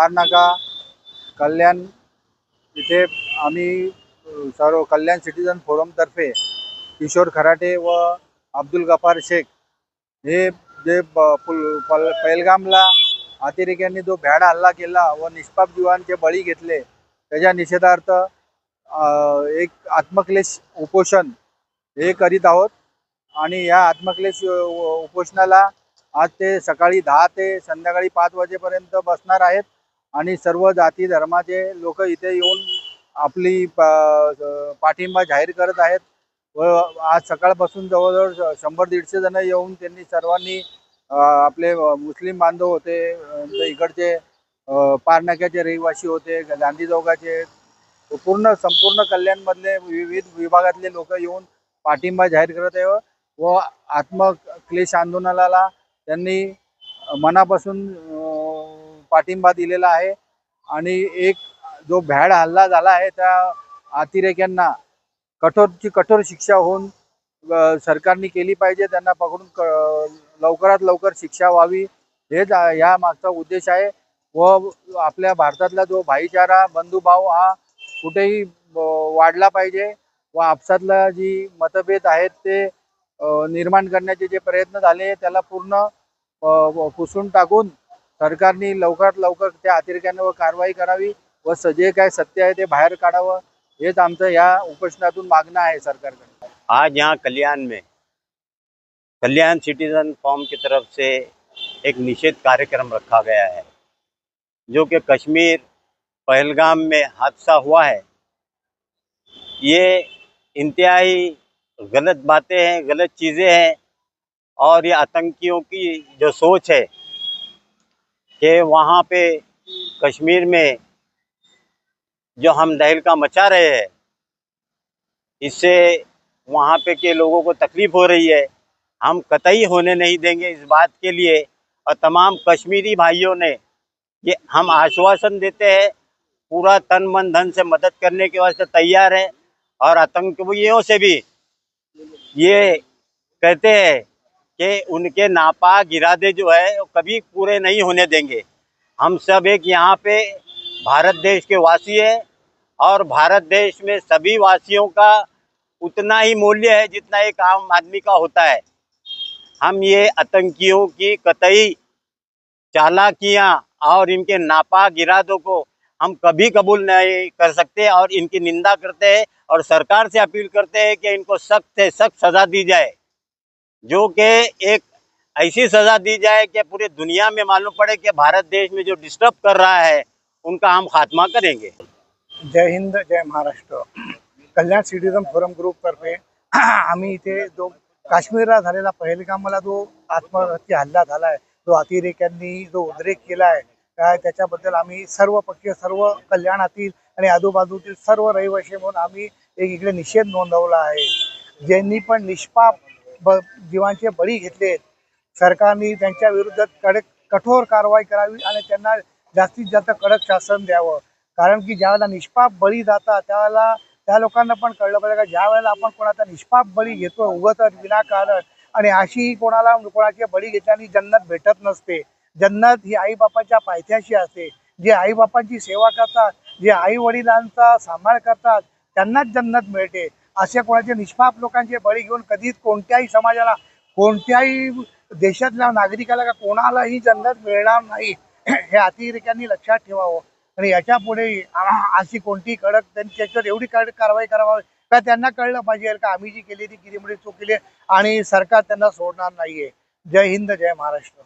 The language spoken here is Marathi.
पारनाका कल्याण इथे आम्ही सर्व कल्याण सिटीजन फोरमतर्फे किशोर खराटे व अब्दुल गफार शेख हे जे प- पुल- पल- पहलगामला अतिरेक्यांनी जो भ्याड हल्ला केला व निष्पाप जीवांचे बळी घेतले त्याच्या निषेधार्थ एक आत्मक्लेश उपोषण हे करीत आहोत. आणि या आत्मक्लेश उपोषणाला आज ते सकाळी दहा ते संध्याकाळी पाच वाजेपर्यंत बसणार आहेत. आणि सर्व जाती धर्माचे लोक इथे येऊन आपली पा- पाठिंबा जाहीर करत आहेत. व आज सकाळपासून जवळजवळ शंभर दीडशे जण येऊन त्यांनी सर्वांनी आपले मुस्लिम बांधव होते इकडचे पारनाक्याचे रहिवासी होते गांधी चौकाचे. पूर्ण संपूर्ण कल्याणमधले विविध विभागातले लोक येऊन पाठिंबा जाहीर करत आहे. व आत्मक्लेश आंदोलनाला त्यांनी मनापासून पाठिंबा दिलेला आहे. आणि एक जो भ्याड हल्ला झाला आहे त्या अतिरेक्यांना कठोरची कठोर शिक्षा होऊन सरकारने केली पाहिजे. त्यांना पकडून क- लवकरात लवकर शिक्षा व्हावी. हेच या मागचा उद्देश आहे. व आपल्या भारतातला जो भाईचारा बंधुभाव हा कुठेही वाढला पाहिजे. व आपसातला जी मतभेद आहेत ते निर्माण करण्याचे जे प्रयत्न झाले त्याला पूर्ण पुसून टाकून सरकारने लवकरात लवकर त्या अतिरेक्यांवर कारवाई करावी व जे काय सत्य आहे ते बाहेर काढावं, हेच आमचं या उपोषणातून मागणं आहे सरकारकडे. आज यहाँ कल्याण में, कल्याण सिटीजन फॉर्म की तरफ़ से एक निषेध कार्यक्रम रखा गया है, जो कि कश्मीर पहलगाम में हादसा हुआ है। ये इंतहाई गलत बातें हैं, गलत चीज़ें हैं और ये आतंकियों की जो सोच है कि वहाँ पे कश्मीर में जो हम दहलका मचा रहे हैं, इससे वहाँ पे के लोगों को तकलीफ़ हो रही है। हम कतई होने नहीं देंगे इस बात के लिए। और तमाम कश्मीरी भाइयों ने ये हम आश्वासन देते हैं, पूरा तन मन धन से मदद करने के वास्ते तैयार है। और आतंकवादियों से भी ये कहते हैं कि उनके नापाक इरादे जो है, वो कभी पूरे नहीं होने देंगे। हम सब एक यहाँ पे भारत देश के वासी हैं और भारत देश में सभी वासियों का उतना ही मूल्य है जितना एक आम आदमी का होता है। हम ये आतंकियों की कतई चालाकियाँ और इनके नापाक इरादों को हम कभी कबूल नहीं कर सकते और इनकी निंदा करते हैं और सरकार से अपील करते हैं कि इनको सख्त से सख्त सज़ा दी जाए। जो कि एक ऐसी सज़ा दी जाए कि पूरे दुनिया में मालूम पड़े कि भारत देश में जो डिस्टर्ब कर रहा है उनका हम खात्मा करेंगे। जय हिंद जय महाराष्ट्र। कल्याण सिटीजन फोरम ग्रुपतर्फे आम्ही इथे जो काश्मीरला झालेला पहिलगामला जो आत्महत्या हल्ला झाला आहे जो अतिरेक्यांनी जो उद्रेक केला आहे त्या- त्याच्याबद्दल आम्ही सर्व पक्षीय सर्व कल्याणातील आणि आजूबाजूतील सर्व रहिवासी म्हणून आम्ही एक इकडे निषेध नोंदवला आहे. ज्यांनी पण निष्पाप ब जीवांचे बळी घेतलेत. सरकारने त्यांच्या विरुद्ध कडक कठोर कारवाई करावी आणि त्यांना जास्तीत जास्त कडक शासन द्यावं. कारण की ज्यावेळेला निष्पाप बळी जातात त्यावेळेला त्या लोकांना पण कळलं पाहिजे का ज्या वेळेला आपण कोणाचा निष्पाप बळी घेतो उगत विनाकारण आणि अशी कोणाला कोणाची बळी घेतल्याने जन्नत भेटत नसते. जन्नत ही आईबापाच्या पायथ्याशी असते. जे आईबापांची सेवा करतात जे आई वडिलांचा सांभाळ करतात त्यांनाच जन्नत मिळते. असे कोणाचे निष्पाप लोकांचे बळी घेऊन कधीच कोणत्याही समाजाला कोणत्याही देशातल्या नागरिकाला का कोणालाही जन्नत मिळणार नाही हे अतिरेक्यांनी लक्षात ठेवावं. आणि याच्यापुढे अशी कोणती कडक त्यांनी त्याच्यावर एवढी कडक कारवाई करावी का त्यांना कळलं पाहिजे का आम्ही जी केली ती किती मोठी चूक केली आहे आणि सरकार त्यांना सोडणार नाहीये. जय हिंद जय महाराष्ट्र.